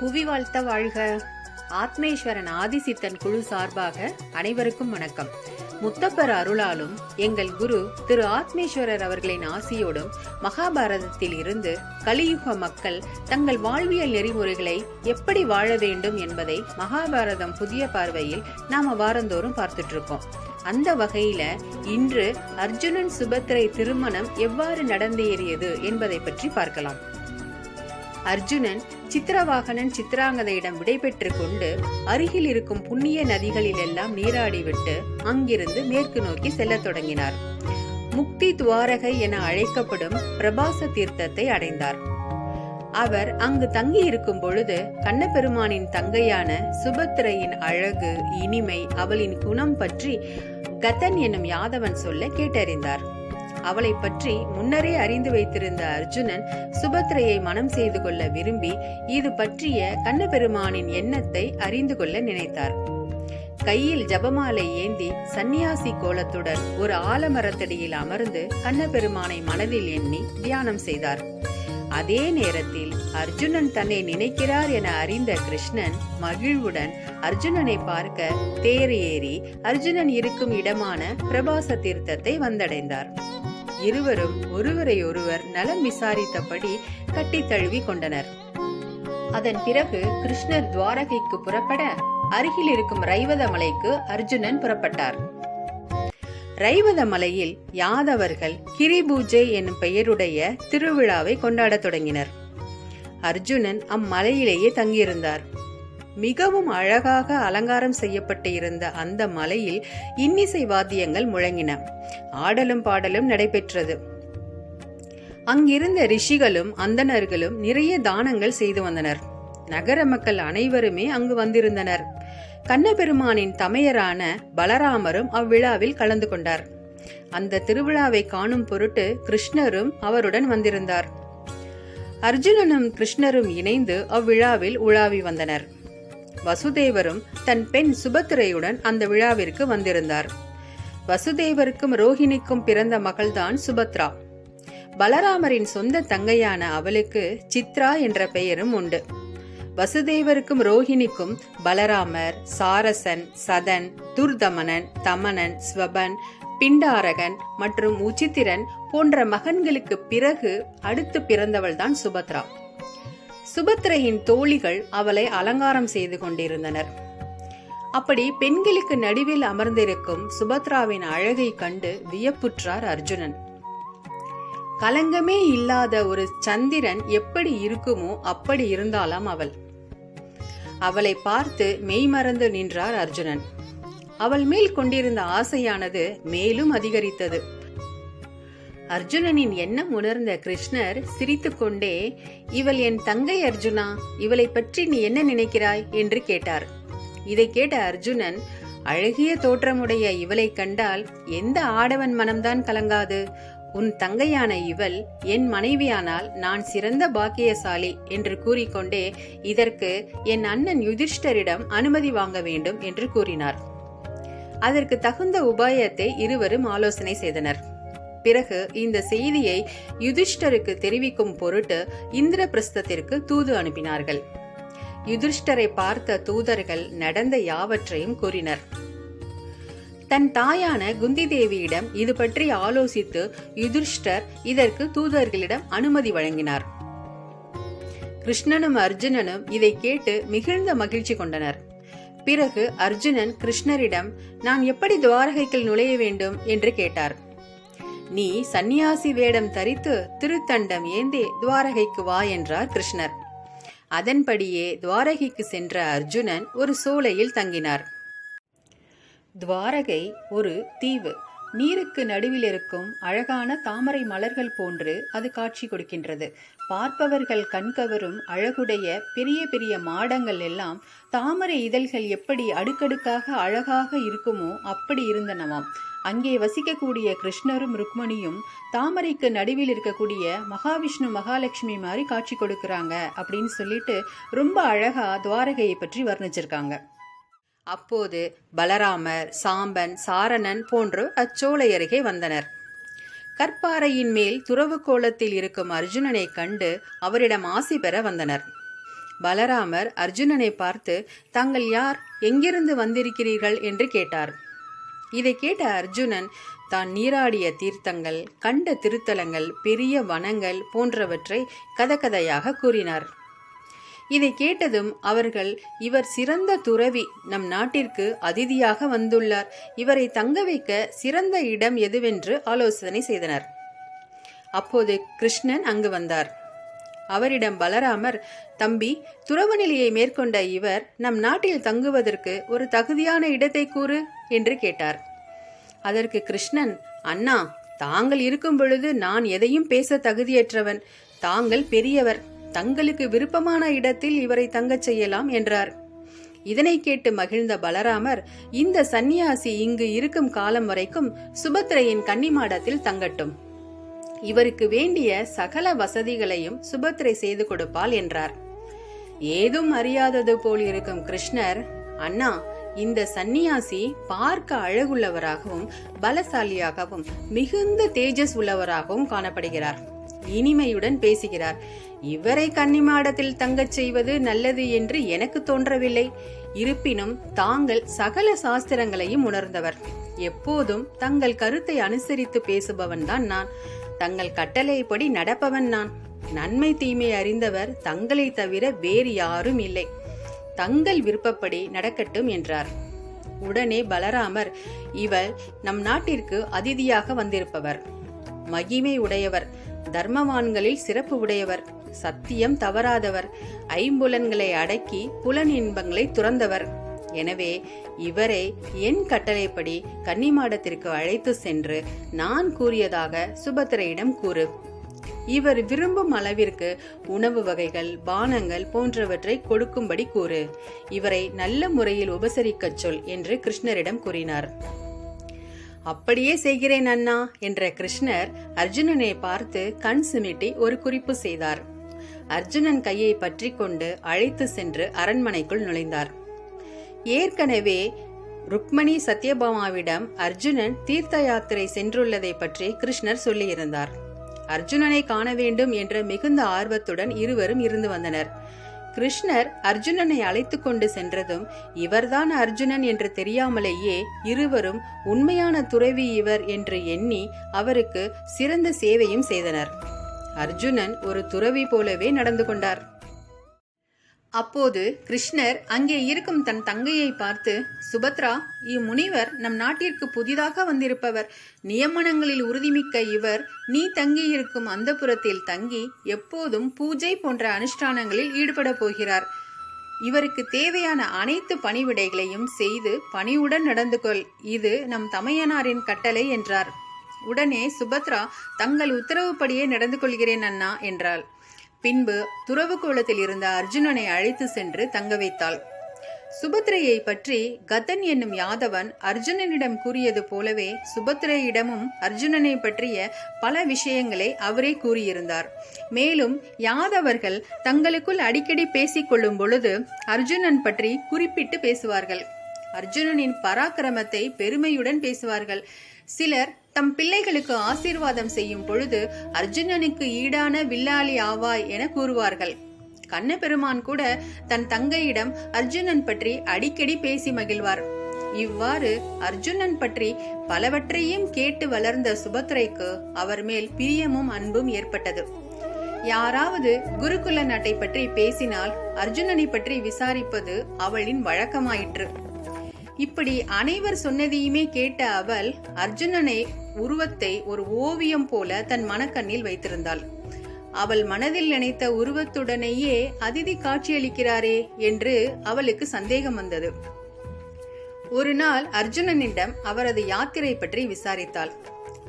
புவி வாழ்த்த வாழ்க. ஆத்மேஸ்வரன் ஆதிசித்தன் குழு சார்பாக அனைவருக்கும் வணக்கம். முத்தப்பர் அருளாலும் எங்கள் குரு திரு ஆத்மேஸ்வரர் அவர்களின் ஆசியோடும் மகாபாரதத்தில் இருந்து கலியுக மக்கள் தங்கள் வாழ்வியல் நெறிமுறைகளை எப்படி வாழ வேண்டும் என்பதை மகாபாரதம் புதிய பார்வையில் நாம வாரந்தோறும் பார்த்துட்டு இருக்கோம் அந்த வகையில இன்று அர்ஜுனன் சுபத்திரை திருமணம் எவ்வாறு நடந்தேறியது என்பதை பற்றி பார்க்கலாம். அர்ஜுனன் சித்திரவாகனன் சித்திராங்கதையிடம் விடைபெற்று கொண்டு அருகில் இருக்கும் புண்ணிய நதிகளில் எல்லாம் நீராடிவிட்டு அங்கிருந்து மேற்கு நோக்கி செல்லத் தொடங்கினார். முக்தி துவாரகை என அழைக்கப்படும் பிரபாச தீர்த்தத்தை அடைந்தார். அவர் அங்கு தங்கி இருக்கும் பொழுது கண்ணபெருமானின் தங்கையான சுபத்திரையின் அழகு இனிமை அவளின் குணம் பற்றி கதன் என்னும் யாதவன் சொல்ல கேட்டறிந்தார். அவளை பற்றி முன்னரே அறிந்து வைத்திருந்த அர்ஜுனன் சுபத்ரையை மனம் செய்து கொள்ள விரும்பி இது பற்றிய கண்ணபெருமானின் எண்ணத்தை அறிந்து கொள்ள நினைத்தார். கையில் ஜபமாலை ஏந்தி சந்நியாசி கோலத்துடன் ஒரு ஆலமரத்தடியில் அமர்ந்து கண்ணபெருமானை மனதில் எண்ணி தியானம் செய்தார். அதே நேரத்தில் அர்ஜுனன் தன்னை நினைக்கிறார் என அறிந்த கிருஷ்ணன் மகிழ்வுடன் அர்ஜுனனை பார்க்க தேர் ஏறி அர்ஜுனன் இருக்கும் இடமான பிரபாச தீர்த்தத்தை வந்தடைந்தார். இருவரும் ஒருவரை ஒருவர் நலம் விசாரித்தபடி கட்டி தழுவி கொண்டனர். அதன் பிறகு கிருஷ்ணர் துவாரகைக்கு புறப்பட அருகில் இருக்கும் ரைவத மலைக்கு அர்ஜுனன் புறப்பட்டார். ரைவத மலையில் யாதவர்கள் கிரிபூஜை என்னும் பெயருடைய திருவிழாவை கொண்டாடத் தொடங்கினர். அர்ஜுனன் அம்மலையிலேயே தங்கியிருந்தார். மிகவும் அழகாக அலங்காரம் செய்யப்பட்டு இருந்த அந்த மலையில் இன்னிசை வாத்தியங்கள் முழங்கின. ஆடலும் பாடலும் நடைபெற்றது. அங்கிருந்த ரிஷிகளும் அந்தணர்களும் நிறைய தானங்கள் செய்து வந்தனர். நகர மக்கள் அனைவருமே அங்கு வந்திருந்தனர். கண்ணபெருமானின் தமையரான பலராமரும் அவ்விழாவில் கலந்து கொண்டார். அந்த திருவிழாவை காணும் பொருட்டு கிருஷ்ணரும் அவருடன் வந்திருந்தார். அர்ஜுனனும் கிருஷ்ணரும் இணைந்து அவ்விழாவில் உலாவி வந்தனர். வசுதேவரும் தன் பெண் சுபத்திரையுடன் அந்த விழாவிற்கு வந்திருந்தார். வசுதேவருக்கும் ரோஹிணிக்கும் பிறந்த மகள்தான் சுபத்ரா. பலராமரின் சொந்த தங்கையான அவளுக்கு சித்ரா என்ற பெயரும் உண்டு. வசுதேவருக்கும் ரோஹிணிக்கும் பலராமர் சாரசன் சதன் துர்தமனன் தமனன் ஸ்வபன் பிண்டாரகன் மற்றும் உச்சித்திரன் போன்ற மகன்களுக்கு பிறகு அடுத்து பிறந்தவள்தான் சுபத்ரா. சுபத்திரையின் தோழிகள் அவளை அலங்காரம் செய்து கொண்டிருந்தனர். அப்படி பெண்களுக்கு நடுவில் அமர்ந்திருக்கும் சுபத்ராவின் அழகை கண்டு வியப்புற்றார் அர்ஜுனன். கலங்கமே இல்லாத ஒரு சந்திரன் எப்படி இருக்குமோ அப்படி இருந்தாலாம் அவள். அவளை பார்த்து மெய்மறந்து நின்றார் அர்ஜுனன். அவள் மேல் கொண்டிருந்த ஆசையானது மேலும் அதிகரித்தது. அர்ஜுனனின் எண்ணம் உணர்ந்த கிருஷ்ணர் சிரித்துக்கொண்டே இவள் என் தங்கை அர்ஜுனா இவளை பற்றி நீ என்ன நினைக்கிறாய்? என்று கேட்டார். இதை கேட்ட அர்ஜுனன் அழகிய தோற்றமுடைய இவளை கண்டால் எந்த ஆடவன் மனம்தான் கலங்காது. உன் தங்கையான இவள் என் மனைவியானால் நான் சிறந்த பாக்கியசாலி என்று கூறிக்கொண்டே இதற்கு என் அண்ணன் யுதிஷ்டரிடம் அனுமதி வாங்க வேண்டும் என்று கூறினார். அதற்கு தகுந்த உபாயத்தை இருவரும் ஆலோசனை செய்தனர். பிறகு இந்த செய்தியை யுதிஷ்டருக்கு தெரிவிக்கும் பொருட்டு இந்திரபிரஸ்தத்திற்கு தூது அனுப்பினார்கள். யுதிஷ்டரை பார்த்த தூதர்கள் நடந்த யாவற்றையும் கூறினர். தன் தாயான குந்தி தேவியிடம் இது பற்றி ஆலோசித்து யுதிஷ்டர் இதற்கு தூதர்களிடம் அனுமதி வழங்கினார். கிருஷ்ணனும் அர்ஜுனனும் இதை கேட்டு மிகுந்த மகிழ்ச்சி கொண்டனர். பிறகு அர்ஜுனன் கிருஷ்ணரிடம் நான் எப்படி துவாரகைக்குள் நுழைய வேண்டும்? என்று கேட்டார். நீ சந்நியாசி வேடம் தரித்து திருத்தண்டம் ஏந்தி துவாரகைக்கு வா என்றார் கிருஷ்ணர். அதன்படியே துவாரகைக்கு சென்ற அர்ஜுனன் ஒரு சோலையில் தங்கினார். துவாரகை ஒரு தீவு. நீருக்கு நடுவில் இருக்கும் அழகான தாமரை மலர்கள் போன்று அது காட்சி கொடுக்கின்றது. பார்ப்பவர்கள் கண்கவரும் அழகுடைய பெரிய பெரிய மாடங்கள் எல்லாம் தாமரை இதழ்கள் எப்படி அடுக்கடுக்காக அழகாக இருக்குமோ அப்படி இருந்தனவாம். அங்கே வசிக்கக்கூடிய கிருஷ்ணரும் ருக்மணியும் தாமரைக்கு நடுவில் இருக்கக்கூடிய மகாவிஷ்ணு மகாலட்சுமி மாதிரி காட்சி கொடுக்கறாங்க அப்படின்னு சொல்லிட்டு ரொம்ப அழகா துவாரகையை பற்றி வர்ணிச்சிருக்காங்க. அப்போது பலராமர் சாம்பன் சாரணன் போன்றோர் அச்சோலை அருகே வந்தனர். கற்பாறையின் மேல் துறவு கோலத்தில் இருக்கும் அர்ஜுனனை கண்டு அவரிடம் ஆசி பெற வந்தனர். பலராமர் அர்ஜுனனை பார்த்து தாங்கள் யார்? எங்கிருந்து வந்திருக்கிறீர்கள்? என்று கேட்டார். இதை கேட்ட அர்ஜுனன் தான் நீராடிய தீர்த்தங்கள் கண்ட திருத்தலங்கள் பெரிய வனங்கள் போன்றவற்றை கதகதையாக கூறினார். இதை கேட்டதும் அவர்கள் இவர் சிறந்த துறவி நம் நாட்டிற்கு அதிதியாக வந்துள்ளார். இவரை தங்க வைக்க சிறந்த இடம் எதுவென்று ஆலோசனை செய்தனர். அப்போது கிருஷ்ணன் அங்கு வந்தார். அவரிடம் பலராமர் தம்பி துறவு நிலையை மேற்கொண்ட இவர் நம் நாட்டில் தங்குவதற்கு ஒரு தகுதியான இடத்தை கூறு என்று கேட்டார். அதற்கு கிருஷ்ணன் அண்ணா தாங்கள் இருக்கும் பொழுது நான் எதையும் பேச தகுதியற்றவன். தாங்கள் பெரியவர். தங்களுக்கு விருப்பமான இடத்தில் இவரை தங்கச் செய்யலாம் என்றார். இதனை கேட்டு மகிழ்ந்த பலராமர் இந்த சந்நியாசி இங்கு இருக்கும் காலம் வரைக்கும் சுபத்திரையின் கன்னிமாடத்தில் தங்கட்டும். இவருக்கு வேண்டிய சகல வசதிகளையும் சுபத்திரை செய்து கொடுப்பாள் என்றார். ஏதும் அறியாதது போல் இருக்கும் கிருஷ்ணர் அண்ணா இந்த சந்நியாசி பார்க்க அழகுள்ளவராகவும் பலசாலியாகவும் மிகுந்த தேஜஸ் உள்ளவராகவும் காணப்படுகிறார். இனிமையுடன் பேசுகிறார். இவரை கன்னிமாடத்தில் தங்கச் செய்வது நல்லது என்று எனக்கு தோன்றவில்லை. இருப்பினும் தாங்கள் சகல சாஸ்திரங்களையும் உணர்ந்தவர். எப்போதும் தங்கள் கருத்தை அனுசரித்து பேசுபவன் தான் நான். தங்கள் கட்டளைப்படி நடப்பவன் நான். நன்மை தீமை அறிந்தவர் தங்களை தவிர வேறு யாரும் இல்லை. தங்கள் விருப்பப்படி நடக்கட்டும் என்றார். உடனே பலராமர் இவள் நம் நாட்டிற்கு அதிதியாக வந்திருப்பவர். மகிமை உடையவர். தர்மவான்களில் சிறப்பு உடையவர் சத்தியம் தவறாதவர் ஐம்புலன்களை அடக்கி புலன் இன்பங்களை துறந்தவர். எனவே இவரை என் கட்டளைப்படி கன்னிமாடத்திற்கு அழைத்து சென்று நான் கூறியதாக சுபத்திரையிடம் கூறு. இவர் விரும்பும் அளவிற்கு உணவு வகைகள் பானங்கள் போன்றவற்றை கொடுக்கும்படி கூறு. இவரை நல்ல முறையில் உபசரிக்கச் சொல் என்று கிருஷ்ணரிடம் கூறினார். அப்படியே செய்கிறேன் அண்ணா என்ற கிருஷ்ணர் அர்ஜுனனை பார்த்து கண் சிமிட்டி ஒரு குறிப்பு செய்தார். அர்ஜுனன் கையை பற்றி கொண்டு அழைத்து சென்று அரண்மனைக்குள் நுழைந்தார். ஏற்கனவே ருக்மணி சத்யபாமாவிடம் அர்ஜுனன் தீர்த்த யாத்திரை சென்றுள்ளதை பற்றி கிருஷ்ணர் சொல்லியிருந்தார். அர்ஜுனனை காண வேண்டும் என்ற மிகுந்த ஆர்வத்துடன் இருவரும் இருந்து வந்தனர். கிருஷ்ணர் அர்ஜுனனை அழைத்து கொண்டு சென்றதும் இவர்தான் அர்ஜுனன் என்று தெரியாமலேயே இருவரும் உண்மையான துறவி இவர் என்று எண்ணி அவருக்கு சிறந்த சேவையும் செய்தனர். அர்ஜுனன் ஒரு துறவி போலவே நடந்து கொண்டார். அப்போது கிருஷ்ணர் அங்கே இருக்கும் தன் தங்கையை பார்த்து சுபத்ரா இம்முனிவர் நம் நாட்டிற்கு புதிதாக வந்திருப்பவர். நியமனங்களில் உறுதிமிக்க இவர். நீ தங்கியிருக்கும் அந்தப்புறத்தில் தங்கி எப்போதும் பூஜை போன்ற அனுஷ்டானங்களில் ஈடுபட போகிறார். இவருக்கு தேவையான அனைத்து பணிவிடைகளையும் செய்து பணிவுடன் நடந்து கொள். இது நம் தமையனாரின் கட்டளை என்றார். உடனே சுபத்ரா தங்கள் உத்தரவுப்படியே நடந்து கொள்கிறேன் அண்ணா என்றாள். பின்பு துறவு கோலத்தில் இருந்த அர்ஜுனனை அழைத்து சென்று தங்க வைத்தாள். சுபத்ரையை பற்றி கதன் என்னும் யாதவன் அர்ஜுனனிடம் கூறியது போலவே சுபத்ரையிடமும் அர்ஜுனனை பற்றிய பல விஷயங்களை அவரே கூறியிருந்தார். மேலும் யாதவர்கள் தங்களுக்குள் அடிக்கடி பேசிக் கொள்ளும் பொழுது அர்ஜுனன் பற்றி குறிப்பிட்டு பேசுவார்கள். அர்ஜுனனின் பராக்கிரமத்தை பெருமையுடன் பேசுவார்கள். சிலர் தம் பிள்ளைகளுக்கு ஆசீர்வாதம் செய்யும் பொழுது அர்ஜுனனுக்கு ஈடான வில்லாளி ஆவாய் என கூறுவார்கள். கண்ணபெருமான் கூட தன் தங்கையிடம் அர்ஜுனன் பற்றி அடிக்கடி பேசி மகிழ்வார். இவ்வாறு அர்ஜுனன் பற்றி பலவற்றையும் கேட்டு வளர்ந்த சுபத்ரைக்கு அவர் மேல் பிரியமும் அன்பும் ஏற்பட்டது. யாராவது குருகுல நாட்டை பற்றி பேசினால் அர்ஜுனனை பற்றி விசாரிப்பது அவளின் வழக்கமாயிற்று. இப்படி அனைவர் சொன்னதையுமே கேட்ட அவள் அர்ஜுனனை உருவத்தை ஒரு ஓவியம் போல தன் மனக்கண்ணில் வைத்திருந்தாள். அவள் மனதில் நினைத்த உருவத்துடனேயே அதிதி காட்சியளிக்கிறாரே என்று அவளுக்கு சந்தேகம் வந்தது. ஒரு நாள் அர்ஜுனனிடம் அவரது யாத்திரை பற்றி விசாரித்தாள்.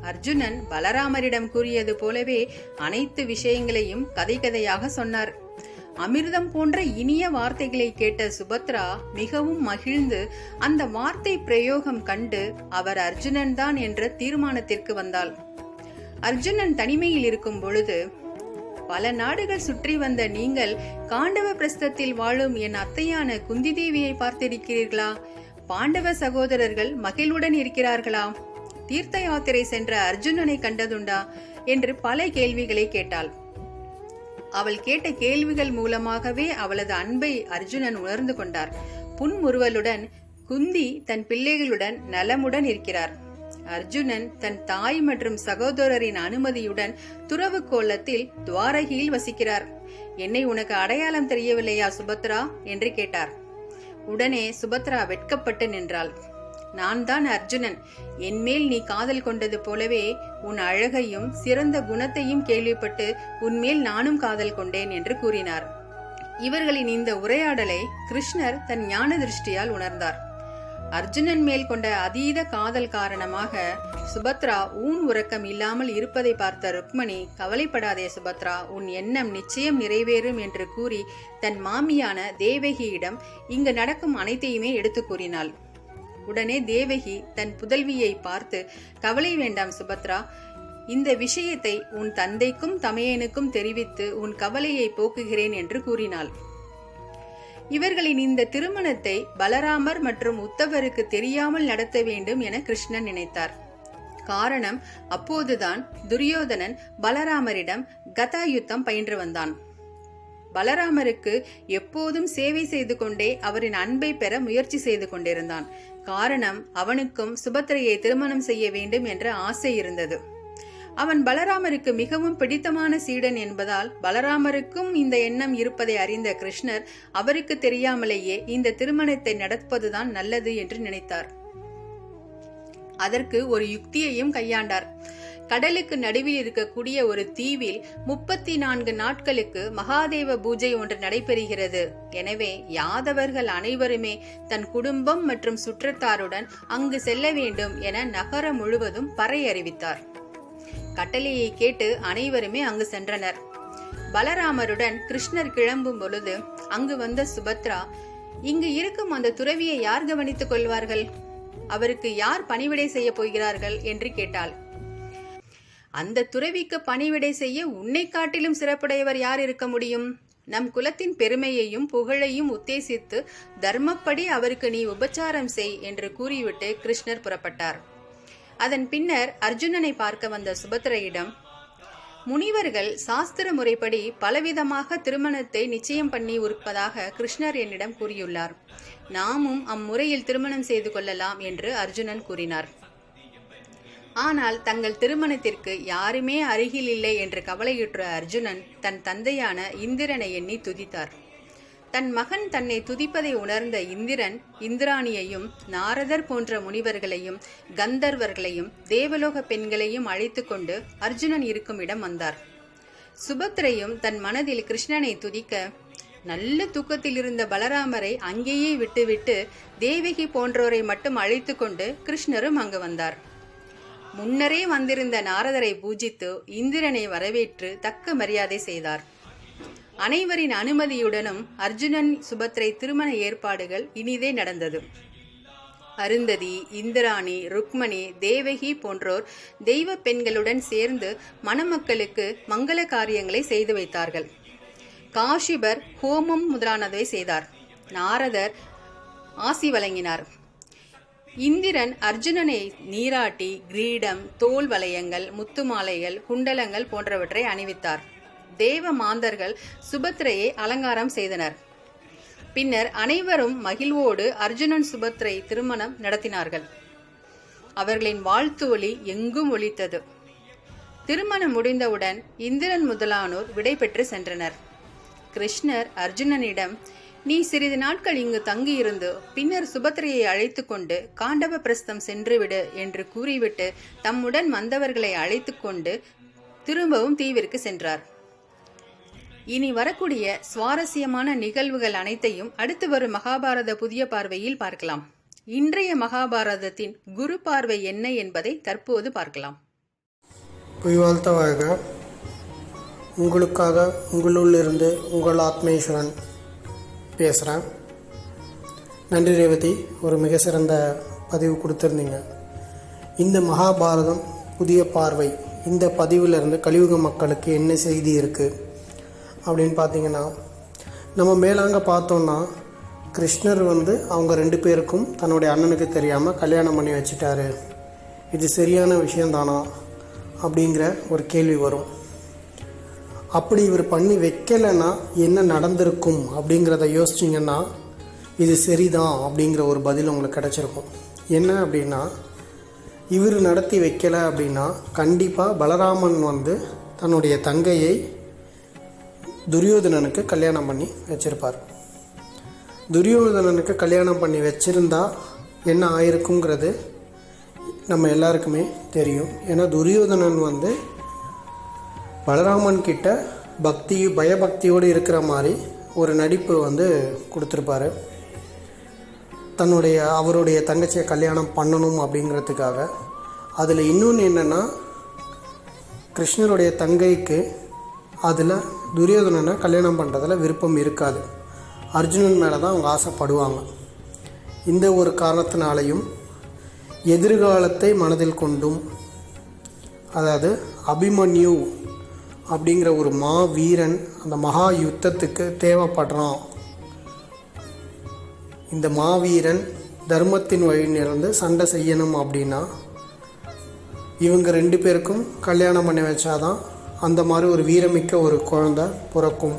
அர்ஜுனன் பலராமரிடம் கூறியது போலவே அனைத்து விஷயங்களையும் கதை கதையாக சொன்னார். அமிர்தம் போன்ற இனிய வார்த்தைகளை கேட்ட சுபத்ரா மிகவும் மகிழ்ந்து அந்த வார்த்தை பிரயோகம் கண்டு அவர் அர்ஜுனன் தான் என்ற தீர்மானத்திற்கு வந்தாள். அர்ஜுனன் தனிமையில் இருக்கும் பொழுது பல நாடுகள் சுற்றி வந்த நீங்கள் காண்டவ பிரஸ்தத்தில் வாழும் என் அத்தையான குந்தி தேவியை பார்த்திருக்கிறீர்களா? பாண்டவ சகோதரர்கள் மகிழ்வுடன் இருக்கிறார்களா? தீர்த்த யாத்திரை சென்ற அர்ஜுனனை கண்டதுண்டா? என்று பல கேள்விகளை கேட்டாள். அவள் கேட்ட கேள்விகள் மூலமாகவே அவளது அன்பை அர்ஜுனன் உணர்ந்து கொண்டார். புன்முறுவலுடன் குந்தி தன் பிள்ளைகளுடன் நலமுடன் இருக்கிறார். அர்ஜுனன் தன் தாய் மற்றும் சகோதரரின் அனுமதியுடன் துறவு கோலத்தில் துவாரகியில் வசிக்கிறார். என்னை உனக்கு அடையாளம் தெரியவில்லையா சுபத்ரா? என்று கேட்டார். உடனே சுபத்ரா வெட்கப்பட்டு நின்றாள். நான் தான் அர்ஜுனன். என்மேல் நீ காதல் கொண்டது போலவே உன் அழகையும் சிறந்த குணத்தையும் கேள்விப்பட்டு உன்மேல் நானும் காதல் கொண்டேன் என்று கூறினார். இவர்களின் இந்த உரையாடலை கிருஷ்ணர் தன் ஞான திருஷ்டியால் உணர்ந்தார். அர்ஜுனன் மேல் கொண்ட அதீத காதல் காரணமாக சுபத்ரா ஊன் உறக்கம் இல்லாமல் இருப்பதை பார்த்த ருக்மணி கவலைப்படாதே சுபத்ரா உன் எண்ணம் நிச்சயம் நிறைவேறும் என்று கூறி தன் மாமியான தேவகியிடம் இங்கு நடக்கும் அனைத்தையுமே எடுத்து கூறினாள். உடனே தேவகி தன் புதல்வியை பார்த்து கவலை வேண்டாம் சுபத்ரா. இந்த விஷயத்தை உன் தந்தைக்கும் தமையனுக்கும் தெரிவித்து உன் கவலையை போக்குகிறேன் என்று கூறினாள். இவர்களின் இந்த திருமணத்தை பலராமர் மற்றும் உத்தவருக்கு தெரியாமல் நடத்த வேண்டும் என கிருஷ்ணன் நினைத்தார். காரணம் அப்போதுதான் துரியோதனன் பலராமரிடம் கதாயுத்தம் பயின்று வந்தான். பலராமருக்கு எப்போதும் சேவை செய்து கொண்டே அவரின் அன்பை பெற முயற்சி செய்து கொண்டிருந்தான். காரணம் அவனுக்கும் சுபத்திரையை திருமணம் செய்ய வேண்டும் என்ற ஆசை இருந்தது. அவன் பலராமருக்கு மிகவும் பிடித்தமான சீடன் என்பதால் பலராமருக்கும் இந்த எண்ணம் இருப்பதை அறிந்த கிருஷ்ணர் அவருக்கு தெரியாமலேயே இந்த திருமணத்தை நடப்பதுதான் நல்லது என்று நினைத்தார். அதற்கு ஒரு யுக்தியையும் கையாண்டார். கடலுக்கு நடுவில் இருக்கக்கூடிய ஒரு தீவில் முப்பத்தி நான்கு நாட்களுக்கு மகாதேவ பூஜை ஒன்று நடைபெறுகிறது. எனவே யாதவர்கள் அனைவருமே தன் குடும்பம் மற்றும் சுற்றத்தாருடன் அங்கு செல்ல வேண்டும் என நகரம் முழுவதும் பறை அறிவித்தார் கட்டளையை கேட்டு அனைவருமே அங்கு சென்றனர். பலராமருடன் கிருஷ்ணர் கிளம்பும் பொழுது அங்கு வந்த சுபத்ரா இங்கு இருக்கும் அந்த துறவியை யார் கவனித்துக் கொள்வார்கள்? அவருக்கு யார் பணிவிடை செய்ய போகிறார்கள்? என்று கேட்டாள். அந்த துறவிக்கு பணிவிடை செய்ய உன்னை காட்டிலும் சிறப்புடையவர் யார் இருக்க முடியும்? நம் குலத்தின் பெருமையையும் புகழையும் உத்தேசித்து தர்மப்படி அவருக்கு நீ உபச்சாரம் செய் என்று கூறிவிட்டு கிருஷ்ணர் புறப்பட்டார். அதன் பின்னர் அர்ஜுனனை பார்க்க வந்த சுபத்திரையிடம் முனிவர்கள் சாஸ்திர முறைப்படி பலவிதமாக திருமணத்தை நிச்சயம் பண்ணி இருப்பதாக கிருஷ்ணர் என்னிடம் கூறியுள்ளார். நாமும் அம்முறையில் திருமணம் செய்து கொள்ளலாம் என்று அர்ஜுனன் கூறினார். ஆனால் தங்கள் திருமணத்திற்கு யாருமே அருகில் இல்லை என்று கவலையுற்ற அர்ஜுனன் தன் தந்தையான இந்திரனை எண்ணி துதித்தார். தன் மகன் தன்னை துதிப்பதை உணர்ந்த இந்திரன் இந்திராணியையும் நாரதர் போன்ற முனிவர்களையும் கந்தர்வர்களையும் தேவலோக பெண்களையும் அழைத்து கொண்டு அர்ஜுனன் இருக்கும் இடம் வந்தார். சுபத்ரையும் தன் மனதில் கிருஷ்ணனை துதிக்க நல்ல தூக்கத்தில் இருந்த பலராமரை அங்கேயே விட்டுவிட்டு தேவகி போன்றோரை மட்டும் அழைத்து கொண்டு கிருஷ்ணரும் அங்கு வந்தார். முன்னரே வந்திருந்த நாரதரை பூஜித்து இந்திரனை வரவேற்று தக்க மரியாதை செய்தார். அனைவரின் அனுமதியுடனும் அர்ஜுனன் சுபத்ரை திருமண ஏற்பாடுகள் இனிதே நடந்தது. அருந்ததி இந்திராணி ருக்மணி தேவகி போன்றோர் தெய்வ பெண்களுடன் சேர்ந்து மணமக்களுக்கு மங்கள காரியங்களை செய்து வைத்தார்கள். காஷிபர் ஹோமம் முதலானதை செய்தார். நாரதர் ஆசி வழங்கினார். இந்திரன் அர்ஜுனனை நீராட்டி கிரீடம் தோல் வளையங்கள் முத்துமாலைகள் குண்டலங்கள் போன்றவற்றை அணிவித்தார். தேவ மாந்தர்கள் சுபத்திரையை அலங்காரம் செய்தனர். பின்னர் அனைவரும் மகிழ்வோடு அர்ஜுனன் சுபத்திரை திருமணம் நடத்தினார்கள். அவர்களின் வாழ்த்து ஒளி எங்கும் ஒலித்தது. திருமணம் முடிந்தவுடன் இந்திரன் முதலானோர் விடைபெற்று சென்றனர். கிருஷ்ணர் அர்ஜுனனிடம் நீ சிறிது நாட்கள் இங்கு தங்கியிருந்து பின்னர் சுபத்திரையை அழைத்து கொண்டு காண்டவ பிரஸ்தம் சென்றுவிடு என்று கூறிவிட்டு தம்முடன் வந்தவர்களை அழைத்து கொண்டு திரும்பவும் தீவிற்கு சென்றார். இனி வரக்கூடிய சுவாரஸ்யமான நிகழ்வுகள் அனைத்தையும் அடுத்து வரும் மகாபாரத புதிய பார்வையில் பார்க்கலாம். இன்றைய மகாபாரதத்தின் குரு பார்வை என்ன என்பதை தற்போது பார்க்கலாம். புய்வாழ்த்த உங்களுக்காக உங்களுள்ளிருந்து உங்கள் ஆத்மேஸ்வரன் பேசுகிறேன் நன்றி ரேவதி. ஒரு மிக சிறந்த பதிவு கொடுத்துருந்தீங்க. இந்த மகாபாரதம் புதிய பார்வை. இந்த பதிவிலிருந்து கலியுக மக்களுக்கு என்ன செய்தி இருக்குது அப்படின்னு பார்த்தீங்கன்னா நம்ம மேலாங்க பார்த்தோம்னா கிருஷ்ணர் வந்து அவங்க ரெண்டு பேருக்கும் தன்னுடைய அண்ணனுக்கு தெரியாமல் கல்யாணம் பண்ணி வச்சிட்டாரு. இது சரியான விஷயம்தானா? அப்படிங்கிற ஒரு கேள்வி வரும். அப்படி இவர் பண்ணி வைக்கலைன்னா என்ன நடந்திருக்கும் அப்படிங்கிறத யோசிச்சிங்கன்னா இது சரிதான் அப்படிங்கிற ஒரு பதில் உங்களுக்கு கிடச்சிருக்கும். என்ன அப்படின்னா இவர் நடத்தி வைக்கலை அப்படின்னா கண்டிப்பாக பலராமன் வந்து தன்னுடைய தங்கையை துரியோதனனுக்கு கல்யாணம் பண்ணி வச்சிருப்பார். துரியோதனனுக்கு கல்யாணம் பண்ணி வச்சிருந்தா என்ன ஆயிருக்குங்கிறது நம்ம எல்லாருக்குமே தெரியும். ஏன்னா துரியோதனன் வந்து பலராமன் கிட்ட பக்தி பயபக்தியோடு இருக்கிற மாதிரி ஒரு நடிப்பு வந்து கொடுத்துருப்பாரு. தன்னுடைய அவருடைய தங்கச்சியை கல்யாணம் பண்ணணும் அப்படிங்கிறதுக்காக. அதில் இன்னொன்று என்னென்னா கிருஷ்ணருடைய தங்கைக்கு அதில் துரியோதனனை கல்யாணம் பண்ணுறதுல விருப்பம் இருக்காது. அர்ஜுனன் மேலே தான் அவங்க ஆசைப்படுவாங்க. இந்த ஒரு காரணத்தினாலையும் எதிர்காலத்தை மனதில் கொண்டும் அதாவது அபிமன்யு அப்படிங்கிற ஒரு மா வீரன் அந்த மகா யுத்தத்துக்கு தேவைப்படுறான். இந்த மாவீரன் தர்மத்தின் வழி நிறந்து சண்டை செய்யணும் அப்படின்னா இவங்க ரெண்டு பேருக்கும் கல்யாணம் பண்ணி வச்சாதான் அந்த மாதிரி ஒரு வீரமிக்க ஒரு குழந்த பிறக்கும்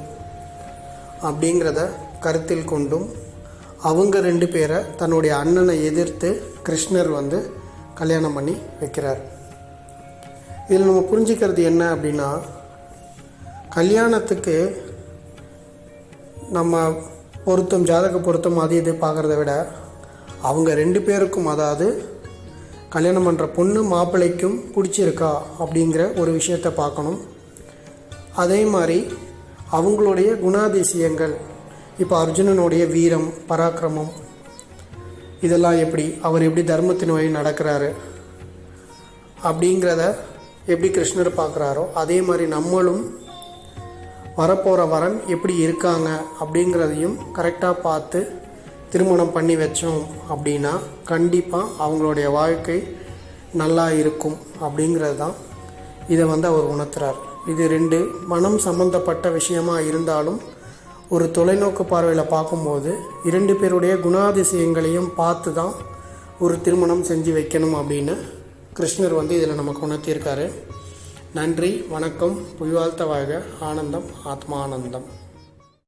அப்படிங்கிறத கருத்தில் கொண்டும் அவங்க ரெண்டு பேரை தன்னுடைய அண்ணனை எதிர்த்து கிருஷ்ணர் வந்து கல்யாணம் பண்ணி வைக்கிறார். இதில் நம்ம புரிஞ்சுக்கிறது என்ன அப்படின்னா கல்யாணத்துக்கு நம்ம பொருத்தம் ஜாதக பொருத்தம் அது இது பார்க்குறத விட அவங்க ரெண்டு பேருக்கும் அதாவது கல்யாணம் பண்ணுற பொண்ணு மாப்பிள்ளைக்கும் பிடிச்சிருக்கா அப்படிங்கிற ஒரு விஷயத்தை பார்க்கணும். அதே மாதிரி அவங்களுடைய குணாதிசயங்கள் இப்போ அர்ஜுனனுடைய வீரம் பராக்கிரமம் இதெல்லாம் எப்படி அவர் எப்படி தர்மத்தின் வழி நடக்கிறாரு அப்படிங்கிறத எப்படி கிருஷ்ணர் பார்க்குறாரோ அதே மாதிரி நம்மளும் வரப்போகிற வரன் எப்படி இருக்காங்க அப்படிங்கிறதையும் கரெக்டாக பார்த்து திருமணம் பண்ணி வச்சோம் அப்படின்னா கண்டிப்பாக அவங்களுடைய வாழ்க்கை நல்லா இருக்கும் அப்படிங்கிறது தான் இதை வந்து அவர் உணர்த்துறார். இது ரெண்டு மனம் சம்பந்தப்பட்ட விஷயமாக இருந்தாலும் ஒரு தொலைநோக்கு பார்வையில் பார்க்கும்போது இரண்டு பேருடைய குணாதிசயங்களையும் பார்த்து தான் ஒரு திருமணம் செஞ்சு வைக்கணும் அப்படின்னு கிருஷ்ணர் வந்து இதில் நமக்கு உணர்த்தியிருக்காரு. நன்றி வணக்கம் புய்வாழ்த்த வாழ்க ஆனந்தம் ஆத்மானந்தம்.